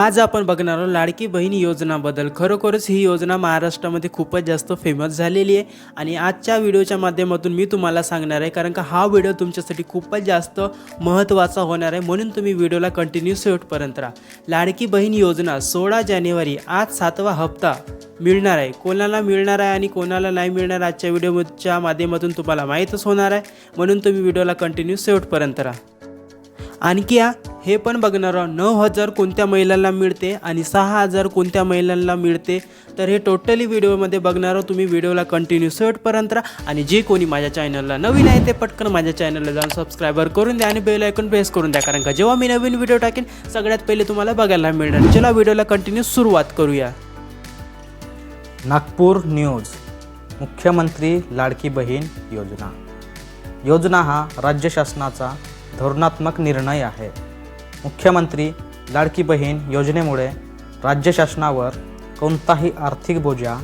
आज आपण बघणार आहोत लाडकी बहीण योजनाबद्दल. खरोखरच ही योजना महाराष्ट्रामध्ये खूपच जास्त फेमस झालेली आहे आणि आजच्या व्हिडिओच्या माध्यमातून मी तुम्हाला सांगणार आहे कारण का हा व्हिडिओ तुमच्यासाठी खूपच जास्त महत्त्वाचा होणार आहे. म्हणून तुम्ही व्हिडिओला कंटिन्यू शेवटपर्यंत राहा. लाडकी बहीण योजना सोळा जानेवारी आज सातवा हप्ता मिळणार आहे. कोणाला मिळणार आहे आणि कोणाला नाही मिळणार आजच्या व्हिडिओच्या माध्यमातून तुम्हाला माहीतच होणार आहे. म्हणून तुम्ही व्हिडिओला कंटिन्यू शेवटपर्यंत राहा. आणखी या हे पण बघणार आहोत. नऊ हजार कोणत्या महिलांना मिळते आणि सहा हजार कोणत्या महिलांना मिळते? तर हे टोटली व्हिडिओमध्ये बघणार आहोत. तुम्ही व्हिडिओला कंटिन्यू शेवटपर्यंत राहा. आणि जे कोणी माझ्या चॅनलला नवीन आहे ते पटकन माझ्या चॅनलला जाऊन सबस्क्रायबर करून द्या आणि बेल आयकॉन प्रेस करून द्या. कारण का जेव्हा मी नवीन व्हिडिओ टाकेन सगळ्यात पहिले तुम्हाला बघायला मिळणार. चला व्हिडिओला कंटिन्यू सुरुवात करूया. नागपूर न्यूज मुख्यमंत्री लाडकी बहीण योजना. योजना हा राज्य शासनाचा धोरणात्मक निर्णय आहे. मुख्यमंत्री लाडकी बहीण योजनेमुळे राज्य शासनावर कोणताही आर्थिक बोजा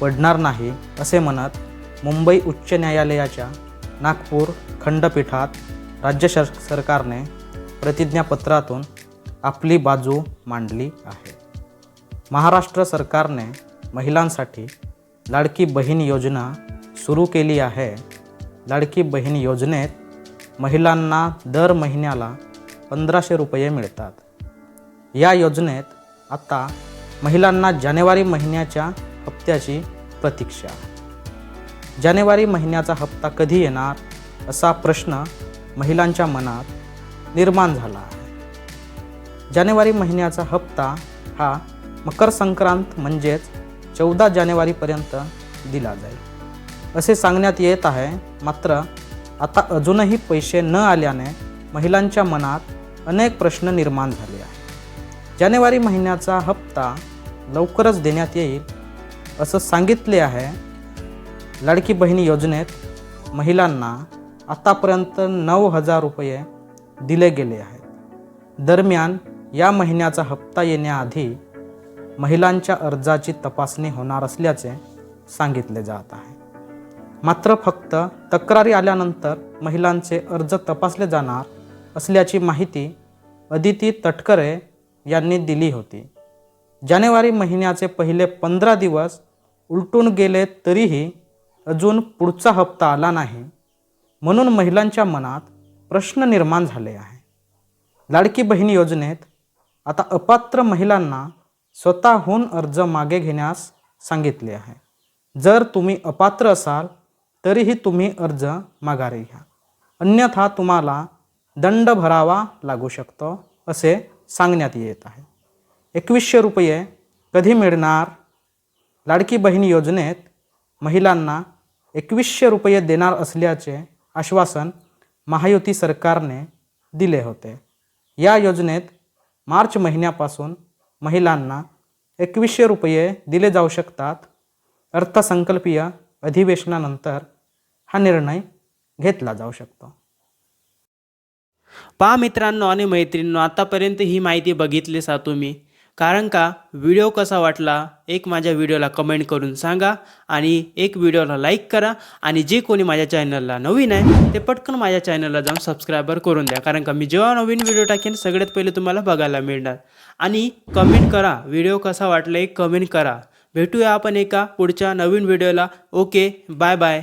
पडणार नाही असे म्हणत मुंबई उच्च न्यायालयाच्या नागपूर खंडपीठात राज्य शर सरकारने प्रतिज्ञापत्रातून आपली बाजू मांडली आहे. महाराष्ट्र सरकारने महिलांसाठी लाडकी बहीण योजना सुरू केली आहे. लाडकी बहीण योजनेत महिलांना दर महिन्याला पंधराशे रुपये मिळतात. या योजनेत आता महिलांना जानेवारी महिन्याच्या हप्त्याची प्रतीक्षा. जानेवारी महिन्याचा हप्ता कधी येणार असा प्रश्न महिलांच्या मनात निर्माण झाला आहे. जानेवारी महिन्याचा हप्ता हा मकर संक्रांत म्हणजेच चौदा जानेवारीपर्यंत दिला जाईल. असे सांगण्यात येत आहे मात्र आता अजूनही पैसे न आल्याने महिलांच्या मनात अनेक प्रश्न निर्माण झाले आहेत. जानेवारी महिन्याचा हप्ता लवकरच देण्यात येईल असं सांगितले आहे लाडकी बहिणी योजनेत महिलांना आतापर्यंत नऊ हजार रुपये दिले गेले आहेत. दरम्यान या महिन्याचा हप्ता येण्याआधी महिलांच्या अर्जाची तपासणी होणार असल्याचे सांगितले जात आहे. मात्र फक्त तक्रारी आल्यानंतर महिलांचे अर्ज तपासले जाणार असल्याची माहिती अदिती तटकरे यांनी दिली होती. जानेवारी महिन्याचे पहिले पंधरा दिवस उलटून गेले तरीही अजून पुढचा हप्ता आला नाही. म्हणून महिलांच्या मनात प्रश्न निर्माण झाले आहे. लाडकी बहीण योजनेत आता अपात्र महिलांना स्वतःहून अर्ज मागे घेण्यास सांगितले आहे. जर तुम्ही अपात्र असाल तरीही तुम्ही अर्ज माघारी घ्या. अन्यथा तुम्हाला दंड भरावा लागू शकतो असे सांगण्यात येत आहे. एकवीसशे रुपये कधी मिळणार? लाडकी बहीण योजनेत महिलांना एकवीसशे रुपये देणार असल्याचे आश्वासन महायुती सरकारने दिले होते. या योजनेत मार्च महिन्यापासून महिलांना एकवीसशे रुपये दिले जाऊ शकतात. अर्थसंकल्पीय अधिवेशनानंतर हा निर्णय घेतला जाऊ शकतो. पहा मित्रांनो आणि मैत्रिणींनो आतापर्यंत ही माहिती बघितलीच हा तुम्ही. कारण का व्हिडिओ कसा वाटला एक माझ्या व्हिडिओला कमेंट करून सांगा आणि एक व्हिडिओला लाईक करा आणि जे कोणी माझ्या चॅनलला नवीन आहे ते पटकन माझ्या चॅनलला जाऊन सबस्क्रायबर करून द्या. कारण का मी जेव्हा नवीन व्हिडिओ टाकेन सगळ्यात पहिले तुम्हाला बघायला मिळणार. आणि कमेंट करा व्हिडिओ कसा वाटला एक कमेंट करा. भेटूया आपण एका पुढच्या नवीन व्हिडिओला. Okay bye bye.